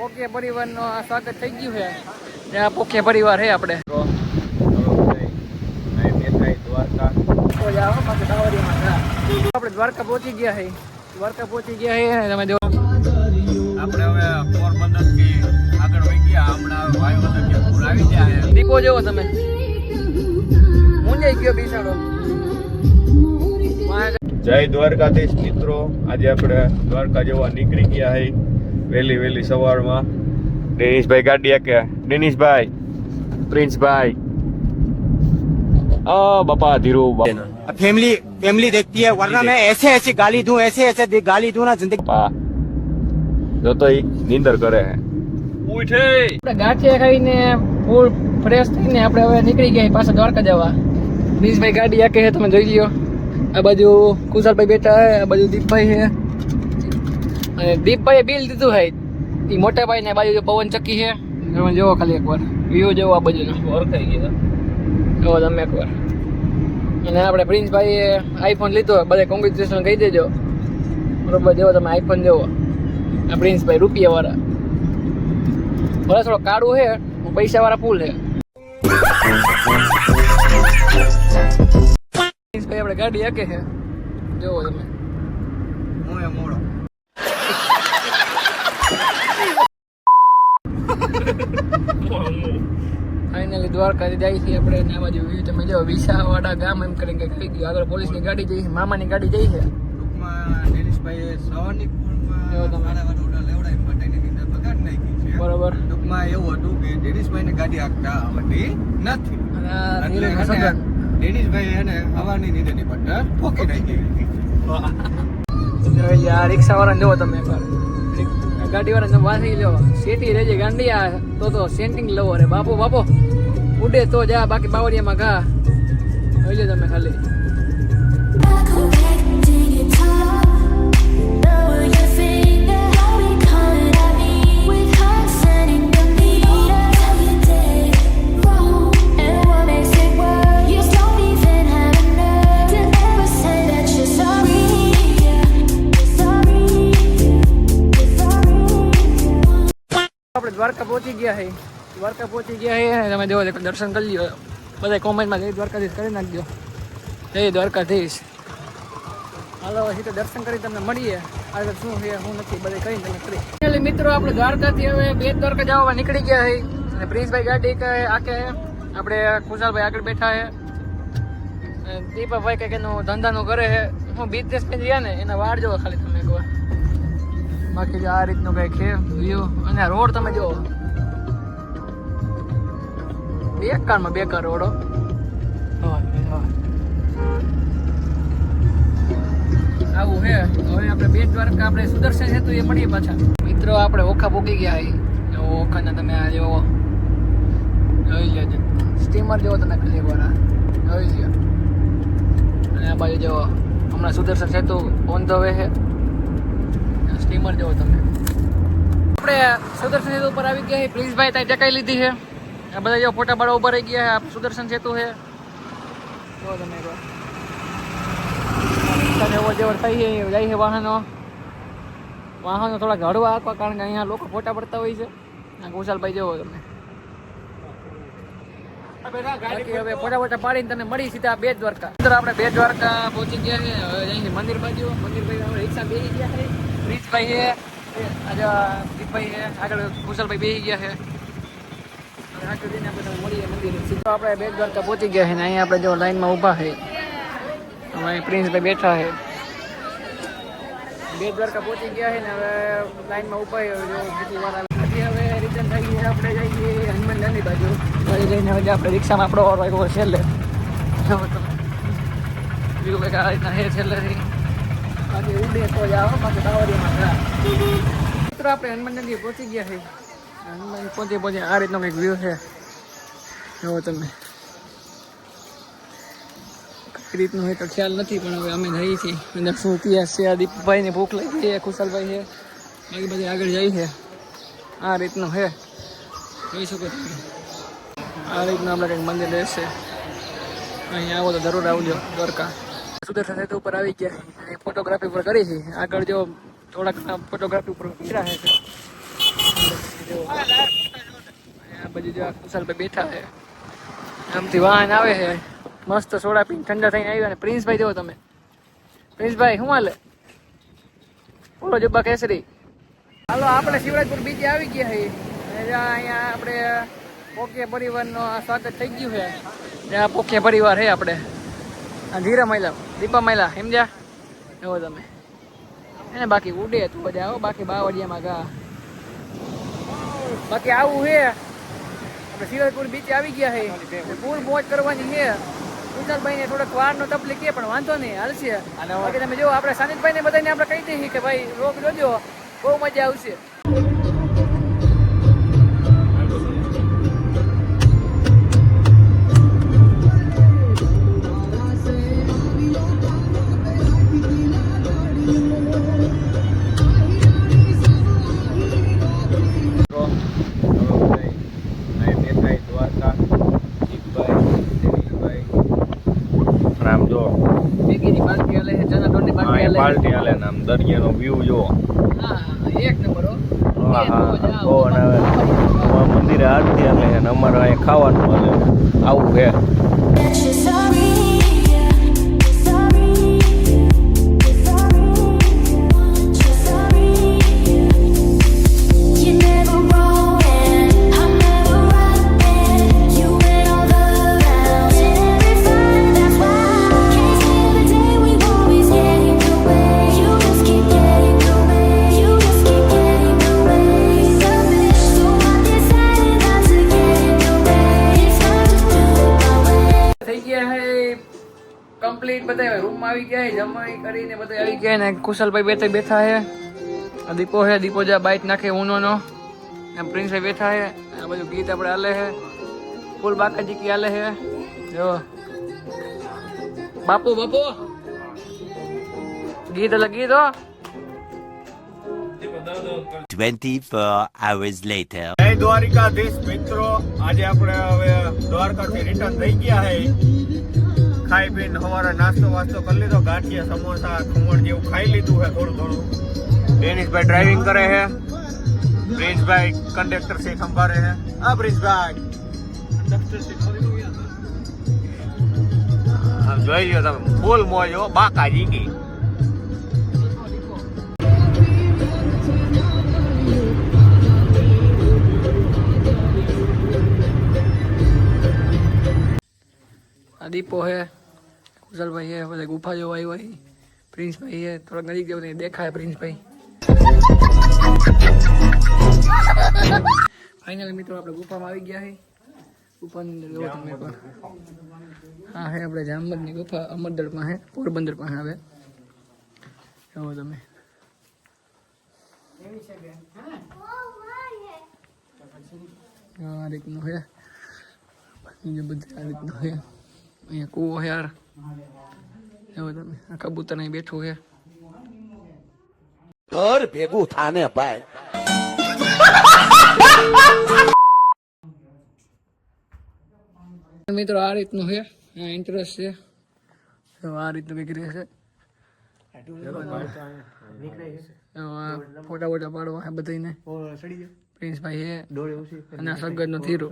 પોકિયા પરિવારનો સ્વાગત થઈ ગયું છે. ત્યાં પોકે પરિવાર છે આપણે. આપણે દ્વારકા. પહોંચી ગયા છે. દ્વારકા પહોંચી ગયા છે તમે જો આપણે હવે પોરબંદરથી આગળ વહી ગયા. હમણાં વાયુવદર કે પૂર આવી ગયા દીપો જોવો તમે. મુંજાઈ ગયો બિસાડો. જય દ્વારકાધીશ મિત્રો. આજે આપણે દ્વારકા જવા નીકળી ગયા હઈ વહેલી વહેલી સવારમાં ડેનિશભાઈ ગાડી કે ડેનિશભાઈ પ્રિન્સભાઈ આ બાપા ધીરુ फैमिली फैमिली देखती है वरना मैं ऐसे ऐसे गाली दूं ऐसे ऐसे दे- गाली दूं ना जिंदगी બાપા જો તો ઈ નીંદર કરે હે ઉઠે આપણે ગાંઠિયા ખાઈને ફૂલ ફ્રેશ થઈને આપણે હવે નીકળી ગયા પાછા દ્વારકા જવા નીશભાઈ ગાડી આકે છે તમે જોઈ લ્યો આ બાજુ કુશાલભાઈ બેઠા છે આ બાજુ દીપભાઈ છે અને દીપભાઈએ બિલ દીધું છે એ મોટા ભાઈ ને બાજુ જો પવન ચક્કી છે તમે જોવો ખાલી એકવાર. વ્યૂ જોવો આ બાજુનો. ઓળખાઈ ગયો. જોવો તમે એકવાર. અને આપણે પ્રિન્સભાઈએ આઈફોન લીધો બધે કોંગ્રેચ્યુલેશન કહી દેજો. બરોબર જેવો તમે આઈફોન જેવો. આ પ્રિન્સભાઈ રૂપિયાવાળા. ભલે થોડો કાળું છે પૈસાવાળા ફૂલ છે પ્રિન્સભાઈ આપણે ગાડી હાકે છે. જોવો તમે. મોએ મોડો. ફાઇનલી દ્વારકા જાય છે આપણે ને બાજુ વ્યૂ તમે જો વિસાવાડા ગામ એમ કરીને કંઈક થઈ ગયું. આગળ પોલીસની ગાડી જઈ છે મામાની ગાડી જઈ છે. ટૂંકમાં દિનેશભાઈએ સવારની બરોબર. ટૂંકમાં એવું હતું કે દિનેશભાઈને ગાડી આપતા આવતી નથી. એટલે. દિનેશભાઈ એને હવાની નીંદરની પટ્ટર ઠોકી નાખી રિક્ષા વાળા જોવો તમે એકવાર ગાડી વાળા વાસી લો શેઠી રેજે ગાંડિયા, તો તો સેન્ટિંગ લવો રે. બાપો બાપો, ઉડે તો જા, બાકી બાવળિયામાં ઘા. લઈ લો તમે ખાલી. પહોંચી ગયા છે દ્વારકા પહોંચી ગયા છે તમે જોવો દર્શન કરી લ્યો. બધા કોમેન્ટમાં જય દ્વારકાધીશ કરી નાખજો. જય દ્વારકાધીશ. હાલો તો દર્શન કરી તમને મળીએ. આગળ શું છે શું નથી બધે કરીને તમે કરી. મિત્રો, આપણે દ્વારકાથી હવે બે દ્વારકા જવા નીકળી ગયા છે અને પ્રિન્સભાઈ ગાડી કે આકે આપણે કુશાલભાઈ આગળ બેઠા છે દીપકભાઈ કંઈક એનું ધંધાનું કરે છે હું બિઝનેસમેન રહ્યા ને, એના વાળ જોવો ખાલી તમે એકવાર. બાકી જો આ રીતનું કંઈક છે વ્યૂ અને રોડ તમે જુઓ બેકારમાં બેકાર રોડો આવું હે. હવે આપણે બે દ્વારકા આપણે સુદર્શન સેતુ એ મળીએ પાછા. મિત્રો, આપણે ઓખા પૂકી ગયા એ જો, ઓખાના તમે આ જોવો જોઈ લેજો. સ્ટીમર જેવો તમે ખાલી આ. જોઈ લ્યો. અને આ બાજુ જેવો હમણાં Sudarshan Setu on the way છે સ્ટીમર જેવો તમે. આપણે સુદર્શન સેતુ ઉપર આવી ગયા પ્લીઝ ભાઈ ત્યાં ચકાઈ લીધી છે આ બધા જો ફોટા બાળા ઊભા રહી ગયા છે સુદર્શન સેતુ છે જો તમે એકવાર રસ્તા જેવો જેવો થઈ જાય છે વાહનો. વાહનો થોડા હળવા આપવા કારણ કે અહીંયા લોકો ફોટા પડતા હોય છે. આ કુશાલભાઈ જેવો તમે. હવે ફોટા ફોટા પાડીને તને મળી સીધા બે દ્વારકા. અંદર આપણે બે દ્વારકા પહોંચી ગયા છે હવે અહીંથી મંદિર બાજુ. મંદિર ભાઈ રિક્ષા બેસી ગયા છે પ્રિન્સભાઈ છે આજે દીપભાઈ છે આગળ કુશલભાઈ બેસી ગયા છે જઈને આપણે તમે મળીએ મંદિરે આપણે બે દ્વારકા પહોંચી ગયા છે ને અહીંયા આપણે જો લાઈનમાં ઊભા છે. અમારે પ્રિન્સ પ્રિન્સભાઈ બેઠા છે. બેગ દ્વારકા પહોંચી ગયા છે ને હવે લાઈનમાં ઊભા છે વાર હવે રિટર્ન થઈ ગઈ આપણે જઈએ હનુમાન ગાંધી બાજુ. હવે આપણે રિક્ષામાં આપણો આવ્યો છેલ્લે. બીજું આ રીતના છે છેલ્લેથી બાકી ઉડે તો જ આવો, બાકી મિત્રો, આપણે હનુમાન નદી પહોંચી ગયા છે. હનુમાન પહોંચી પહોંચી આ રીતનો કંઈક વ્યૂ છે. જુઓ તમે. કઈ રીતનું હોય તો ખ્યાલ નથી, પણ હવે અમે જઈએ છીએ. અંદર શું ઇતિહાસ છે, આ દીપભાઈને ભૂખ લાગી છે કુશલભાઈ છે. બાકી બધી આગળ જાય છે. આ રીતનું છે. જોઈ શકો તમે. આ રીતનું આપણે કંઈક મંદિર રહેશે. અહીં આવો તો જરૂર આવજો, દ્વારકા. સુદર્શન સેતુ ઉપર આવી ગયા. અહીં ફોટોગ્રાફી ઉપર કરી છે. આગળ જો થોડાક ફોટોગ્રાફી ઉપર કર્યા છે વાહન આવે છે. મસ્ત સોડા પીને ઠંડા થઈને આવ્યા પ્રિન્સભાઈ જુઓ તમે. પ્રિન્સભાઈ, શું હાલે? બોલો, જબ્બા કેસરી. હાલો, આપણે શિવરાજપુર બીજે આવી ગયા છીએ. અહીંયા આપણે પોકે પરિવારનો સ્વાગત થઈ ગયું છે. ત્યાં પોકે પરિવાર છે આપણે. આ ધીરા મહિલા, દીપા મહિલા, સમજ્યા? એવો તમે. એને બાકી ઉડે તું બધા આવો બાકી બાવળિયામાં ગા. બાકી આવું છે આપણે શિવરાજપુર બીચે આવી ગયા છે પૂર મોજ કરવાની છે કુશાલભાઈ ને થોડોક વાર નો તકલીફ છે પણ વાંધો નહીં હાલશે બાકી તમે જો આપણે સાનિતભાઈ ને બધાને આપણે કહી દઈએ કે ભાઈ રોગ જોજો. બહુ મજા આવશે. દરિયાનો વ્યૂ જો. હા હો. પવન મંદિરે આરતી અને અમારે અહીંયા ખાવાનું મળે. આવું છે. કરીને બધા આવી ગયા ને કુશલભાઈ બે બેઠા છે. દીપો છે દીપો જ્યાં બાઇક નાખે ઊનોનો. ને પ્રિન્સભાઈ બેઠા છે આ બધું ગીત આપણે હાલે છે. ફૂલ બાકાજી કી હાલે છે. જો. બાપુ બાપુ. ગીત એટલે ગીત હો. 24 hours later. જય દ્વારિકાધીશ મિત્રો. આજે આપણે હવે દ્વારકાથી રિટર્ન થઈ ગયા છે. ખાઈ પીને સવારે નાસ્તો વાસ્તો કરી લીધો. ગાંઠિયા સમોસા ખમણ જેવું ખાઈ લીધું છે થોડું થોડું ડેનિશભાઈ ડ્રાઇવિંગ કરે છે. પ્રિન્સભાઈ કંડક્ટર સે સંભાળે છે. હા પ્રિન્સભાઈ હા, જોઈ લ્યો તમે. ફૂલ મોજ હો બાકા જીગી. આ દીપો છે. કુશલભાઈ છે બધા ગુફા જોવા આવ્યો હોય પ્રિન્સભાઈ છે થોડાક નજીક જેવું દેખાય પ્રિન્સભાઈ. ફાઇનલ મિત્રો, આપણે ગુફામાં આવી ગયા છે. ગુફાની અંદર જોવો તમે પણ. હા, હે, આપણે જામબંધની ગુફા અમરદળમાં છે પોરબંદર પાસે આવે. જોવો તમે. આ રીતનું છે બીજું બધું આ રીતનું છે અહીંયા કૂવો યાર. તમે આ કબૂતર અહીં બેઠું છે. ઘર ભેગું થાને ભાઈ. મિત્રો આ રીતનું છે. આ ઇન્ટરેસ્ટ છે. તો આ રીતનું કંઈક રહેશે ફોટા ફોટા પાડવા છે બધાને પ્રિન્સભાઈ છે. અને આ સગત નો થીરો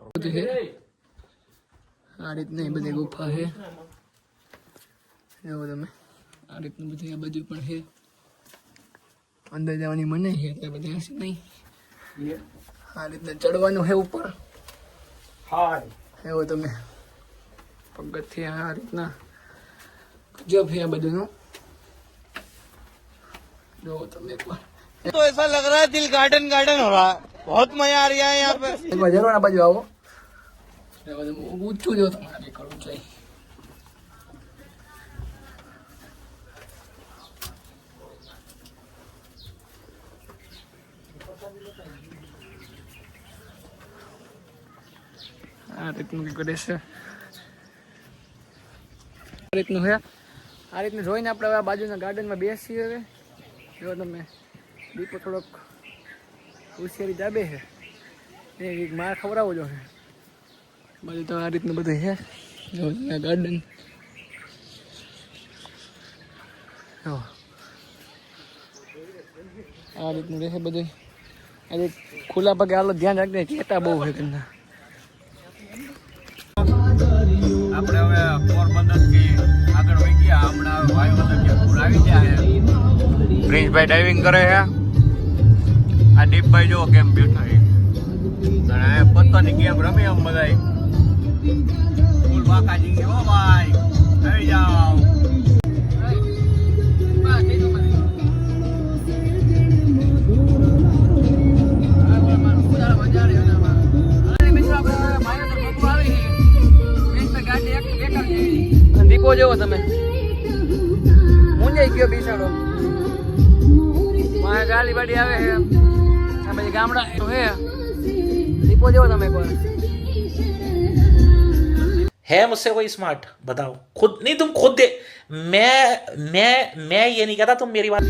બધું છે આ રીતની બધી ગુફા છે એવું તમે? આ રીતનું બધું આ બધું પણ છે અંદર જવાની મને છે એટલે બધા હશે નહીં. આ રીતના ચડવાનું છે ઉપર? એવું તમે? પગથથી આ રીતના? ગજબ છે આ બધુંનું જો તમે એકવાર. તો એસા લગ રહા દિલ ગાર્ડન ગાર્ડન હો રહા बहुत मजा आ रहा है यहाँ पे એકવાર જરૂર આ બાજુ આવો એ બધું ઊંચું જો તમારે કંઈક કરવું છે આ રીતનું કંઈક રહેશે આ રીતનું છે આ રીતનું જોઈને આપણે હવે આ બાજુના ગાર્ડનમાં બેસીએ હવે જો તમે દીપો થોડોક હોશિયારી દાબે છે એ એક માર ખવડાવો જો બધું તો આ રીતનું બધું છે ગાર્ડન જો. આ રીતનું રહેશે બધું. આજે ખુલ્લા પગે આલો ધ્યાન રાખજે, ચેતા બહુ છે કરના આપણે હવે પોરબંદરથી આગળ વહી ગયા. હમણાં જેતપુર આવી ગયા છે. પ્રિન્સભાઈ ડાઇવિંગ કરે છે આ દીપભાઈ જો કેમ બેઠા એ પત્તાની ગેમ રમી એમ બધા ફૂલ બાકાજી હો ભાઈ. આવી જાઓ. દીપો જેવો તમે. મુંજાઈ ગયો બિસાડો મારે ગાલી બાડી આવે છે આ પછી ગામડા હે દીપો જેવો તમે એકવાર है मुझसे कोई स्मार्ट बताओ खुद नहीं तुम खुद दे मैं मैं मैं ये नहीं कहता तुम मेरी बात